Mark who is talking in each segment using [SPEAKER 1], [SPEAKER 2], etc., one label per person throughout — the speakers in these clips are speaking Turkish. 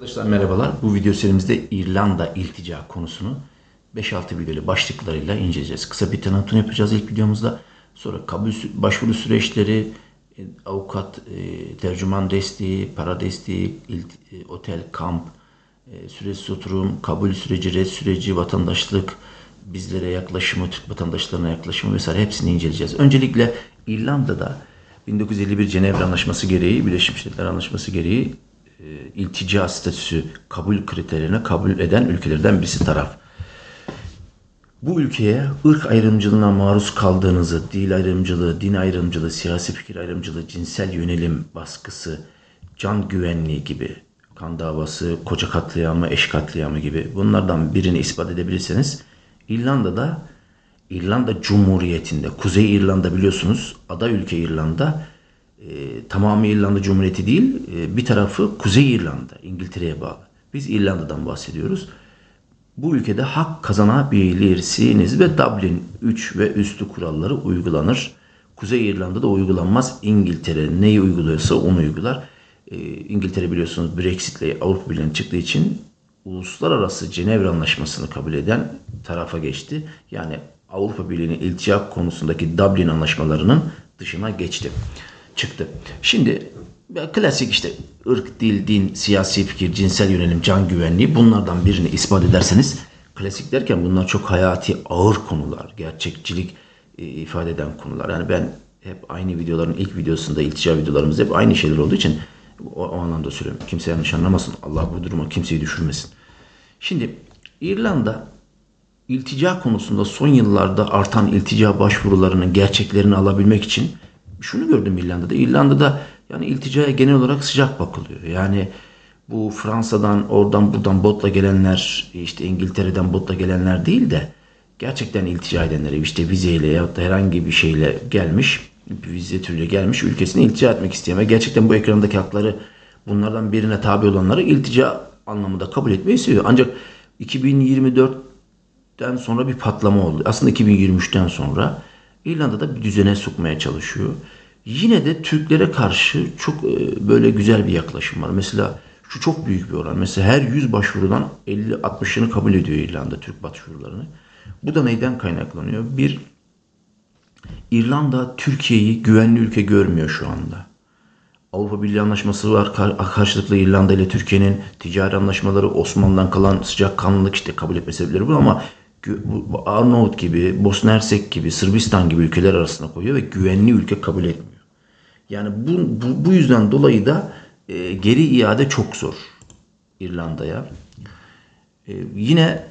[SPEAKER 1] Arkadaşlar merhabalar. Bu video serimizde İrlanda iltica konusunu 5-6 videolu başlıklarıyla inceleyeceğiz. Kısa bir tanıtım yapacağız ilk videomuzda. Sonra kabul başvuru süreçleri, e, avukat, e, tercüman desteği, para desteği, e, otel, kamp, süresiz oturum, kabul süreci, red süreci, vatandaşlık, bizlere yaklaşımı, Türk vatandaşlarına yaklaşımı vesaire hepsini inceleyeceğiz. Öncelikle İrlanda'da 1951 Cenevre Anlaşması gereği, Birleşmiş Milletler Anlaşması gereği iltica statüsü kabul kriterlerine kabul eden ülkelerden birisi taraf. Bu ülkeye ırk ayrımcılığına maruz kaldığınızı, dil ayrımcılığı, din ayrımcılığı, siyasi fikir ayrımcılığı, cinsel yönelim baskısı, can güvenliği gibi, kan davası, koca katliamı, eş katliamı gibi bunlardan birini ispat edebilirseniz İrlanda'da İrlanda Cumhuriyeti'nde, Kuzey İrlanda biliyorsunuz, ada ülke İrlanda, e, tamamı İrlanda Cumhuriyeti değil, e, bir tarafı Kuzey İrlanda, İngiltere'ye bağlı. Biz İrlanda'dan bahsediyoruz. Bu ülkede hak kazanabilirsiniz ve Dublin 3 ve üstü kuralları uygulanır. Kuzey İrlanda'da uygulanmaz. İngiltere neyi uyguluyorsa onu uygular. Ee, İngiltere biliyorsunuz Brexit ile Avrupa Birliği'ne çıktığı için uluslararası Cenevre Anlaşması'nı kabul eden tarafa geçti. Yani Avrupa Birliği'nin iltica konusundaki Dublin anlaşmalarının dışına geçti. Çıktı. Şimdi klasik işte ırk, dil, din, siyasi fikir, cinsel yönelim, can güvenliği bunlardan birini ispat ederseniz klasik derken bunlar çok hayati ağır konular, gerçekçilik e, ifade eden konular. Yani ben hep aynı videoların ilk videosunda iltica videolarımız hep aynı şeyler olduğu için o, o anlamda söylüyorum. Kimse yanlış anlamasın. Allah bu duruma kimseyi düşürmesin. Şimdi İrlanda iltica konusunda son yıllarda artan iltica başvurularının gerçeklerini alabilmek için şunu gördüm İrlanda'da. İrlanda'da yani ilticaya genel olarak sıcak bakılıyor. Yani bu Fransa'dan oradan buradan botla gelenler işte İngiltere'den botla gelenler değil de gerçekten iltica edenlere işte vizeyle ya da herhangi bir şeyle gelmiş bir vize türüyle gelmiş ülkesine iltica etmek isteyen ve gerçekten bu ekrandaki hakları bunlardan birine tabi olanları iltica anlamında kabul etmeyi seviyor. Ancak 2024'ten sonra bir patlama oldu. Aslında 2023'ten sonra İrlanda'da bir düzene sokmaya çalışıyor. Yine de Türklere karşı çok e, böyle güzel bir yaklaşım var. Mesela şu çok büyük bir oran. Mesela her 100 başvurudan 50-60'ını kabul ediyor İrlanda Türk başvurularını. Bu da neyden kaynaklanıyor? Bir, İrlanda Türkiye'yi güvenli ülke görmüyor şu anda. Avrupa Birliği Anlaşması var. Kar- Karşılıklı İrlanda ile Türkiye'nin ticari anlaşmaları Osmanlı'dan kalan sıcakkanlılık işte kabul etme sebepleri bu ama Arnavut gibi, Bosna Hersek gibi, Sırbistan gibi ülkeler arasına koyuyor ve güvenli ülke kabul etmiyor. Yani bu, bu, bu yüzden dolayı da e, geri iade çok zor İrlanda'ya. E, yine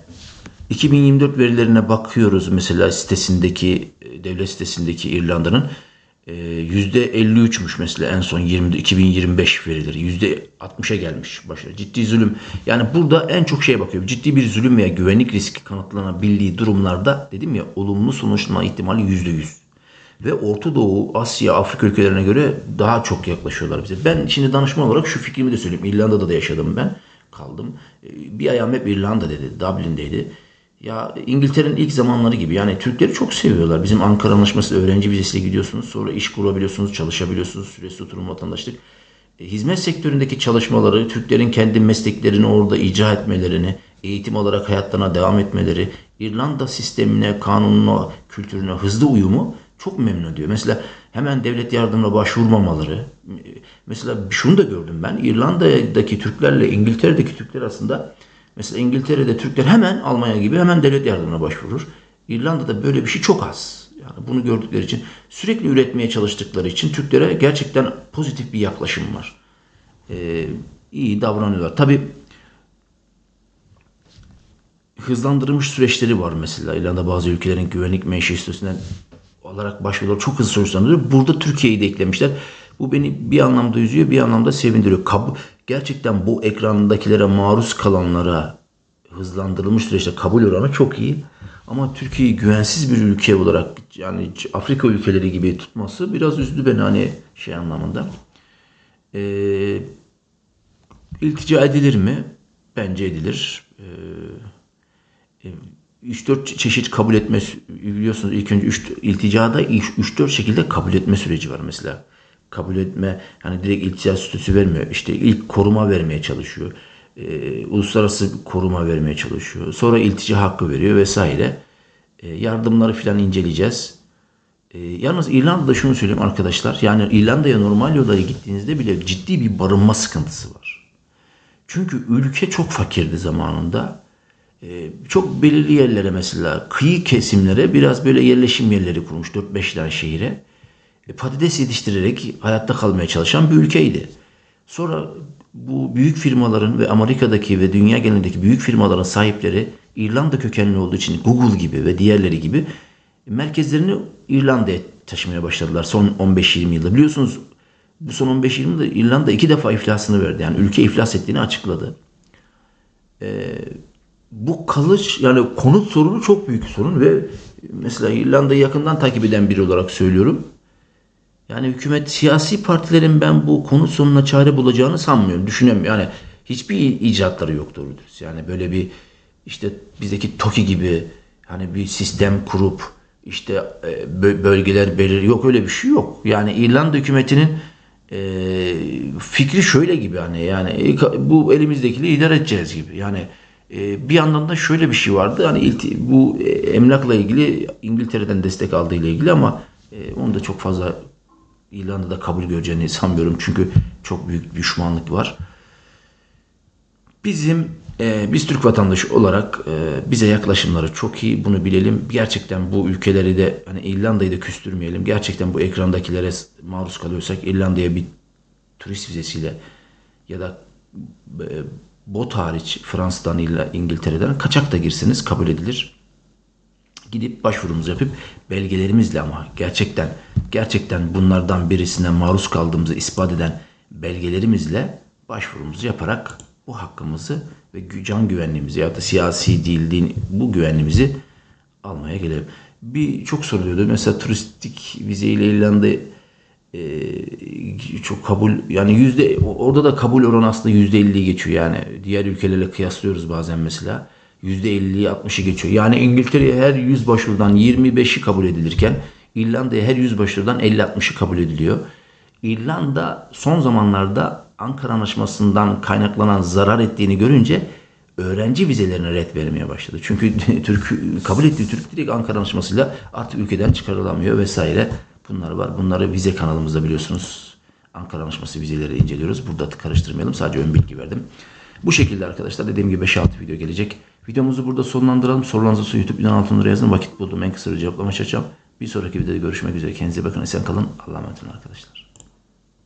[SPEAKER 1] 2024 verilerine bakıyoruz mesela sitesindeki e, devlet sitesindeki İrlanda'nın e, %53'müş mesela en son 20 2025 verileri %60'a gelmiş başarı. Ciddi zulüm. Yani burada en çok şeye bakıyor. Ciddi bir zulüm veya güvenlik riski kanıtlanabildiği durumlarda dedim ya olumlu sonuçlanma ihtimali %100. Ve Orta Doğu, Asya, Afrika ülkelerine göre daha çok yaklaşıyorlar bize. Ben şimdi danışman olarak şu fikrimi de söyleyeyim. İrlanda'da da yaşadım ben. Kaldım. E, Bir ayağım hep İrlanda dedi. Dublin'deydi. Ya İngiltere'nin ilk zamanları gibi. Yani Türkleri çok seviyorlar. Bizim Ankara Anlaşması öğrenci vizesiyle gidiyorsunuz. Sonra iş kurabiliyorsunuz, çalışabiliyorsunuz. Süresiz oturum vatandaşlık. E, Hizmet sektöründeki çalışmaları, Türklerin kendi mesleklerini orada icra etmelerini, eğitim olarak hayatlarına devam etmeleri, İrlanda sistemine, kanununa, kültürüne hızlı uyumu çok memnun ediyor. Mesela hemen devlet yardımına başvurmamaları. Mesela şunu da gördüm ben. İrlanda'daki Türklerle İngiltere'deki Türkler aslında mesela İngiltere'de Türkler hemen Almanya gibi hemen devlet yardımına başvurur. İrlanda'da böyle bir şey çok az. Yani bunu gördükleri için sürekli üretmeye çalıştıkları için Türklere gerçekten pozitif bir yaklaşım var. Ee, iyi davranıyorlar. Tabii hızlandırılmış süreçleri var mesela. İrlanda bazı ülkelerin güvenlik menşeistesinden olarak başvurular çok hızlı sonuçlandırıyor. Burada Türkiye'yi de eklemişler. Bu beni bir anlamda üzüyor, bir anlamda sevindiriyor. Kab gerçekten bu ekrandakilere maruz kalanlara hızlandırılmış süreçte kabul oranı çok iyi. Ama Türkiye'yi güvensiz bir ülke olarak yani Afrika ülkeleri gibi tutması biraz üzdü beni hani şey anlamında. Ee, iltica edilir mi? Bence edilir. Ee, 3-4 çeşit kabul etme biliyorsunuz ilk önce 3 ilticada 3-4 şekilde kabul etme süreci var mesela. Kabul etme yani direkt iltica statüsü vermiyor. İşte ilk koruma vermeye çalışıyor. e, uluslararası koruma vermeye çalışıyor. Sonra iltica hakkı veriyor vesaire. E, yardımları filan inceleyeceğiz. E, yalnız İrlanda'da şunu söyleyeyim arkadaşlar. Yani İrlanda'ya normal yollara gittiğinizde bile ciddi bir barınma sıkıntısı var. Çünkü ülke çok fakirdi zamanında. Ee, çok belirli yerlere mesela kıyı kesimlere biraz böyle yerleşim yerleri kurmuş 4-5 tane şehire. E, patates yetiştirerek hayatta kalmaya çalışan bir ülkeydi. Sonra bu büyük firmaların ve Amerika'daki ve dünya genelindeki büyük firmaların sahipleri İrlanda kökenli olduğu için Google gibi ve diğerleri gibi merkezlerini İrlanda'ya taşımaya başladılar son 15-20 yılda. Biliyorsunuz bu son 15-20 yılda İrlanda iki defa iflasını verdi. Yani ülke iflas ettiğini açıkladı bu kalıç yani konut sorunu çok büyük sorun ve mesela İrlanda'yı yakından takip eden biri olarak söylüyorum. Yani hükümet siyasi partilerin ben bu konut sorununa çare bulacağını sanmıyorum. Düşünemiyorum. Yani hiçbir icatları yok doğru dürüst. Yani böyle bir işte bizdeki TOKİ gibi hani bir sistem kurup işte e, bö- bölgeler belir yok öyle bir şey yok. Yani İrlanda hükümetinin e, fikri şöyle gibi hani yani e, bu elimizdekiyle idare edeceğiz gibi. Yani bir yandan da şöyle bir şey vardı. Hani bu e, emlakla ilgili İngiltere'den destek aldığı ile ilgili ama e, onu da çok fazla İrlanda'da kabul göreceğini sanmıyorum. Çünkü çok büyük düşmanlık var. Bizim e, biz Türk vatandaşı olarak bize yaklaşımları çok iyi. Bunu bilelim. Gerçekten bu ülkeleri de hani İrlanda'yı da küstürmeyelim. Gerçekten bu ekrandakilere maruz kalıyorsak İrlanda'ya bir turist vizesiyle ya da bot hariç Fransa'dan ile İngiltere'den kaçak da girseniz kabul edilir. Gidip başvurumuzu yapıp belgelerimizle ama gerçekten gerçekten bunlardan birisine maruz kaldığımızı ispat eden belgelerimizle başvurumuzu yaparak bu hakkımızı ve can güvenliğimizi ya da siyasi değil din bu güvenliğimizi almaya gelelim. Bir çok soruluyordu. Mesela turistik vizeyle İrlanda e, çok kabul yani yüzde orada da kabul oranı aslında yüzde elliyi geçiyor yani diğer ülkelerle kıyaslıyoruz bazen mesela yüzde elliyi 60'ı geçiyor yani İngiltere'ye her 100 başvurudan 25'i kabul edilirken İrlanda'ya her 100 başvurudan 50-60'ı kabul ediliyor. İrlanda son zamanlarda Ankara Anlaşması'ndan kaynaklanan zarar ettiğini görünce öğrenci vizelerine red vermeye başladı. Çünkü Türk kabul ettiği Türk direkt Ankara Anlaşması'yla artık ülkeden çıkarılamıyor vesaire. Bunlar var. Bunları vize kanalımızda biliyorsunuz. Ankara Anlaşması vizeleri inceliyoruz. Burada karıştırmayalım. Sadece ön bilgi verdim. Bu şekilde arkadaşlar dediğim gibi 5-6 video gelecek. Videomuzu burada sonlandıralım. Sorularınızı YouTube videonun altına yazın. Vakit buldum en kısa bir cevaplama çalışacağım. Bir sonraki videoda görüşmek üzere. Kendinize bakın. Esen kalın. Allah'a emanet olun arkadaşlar.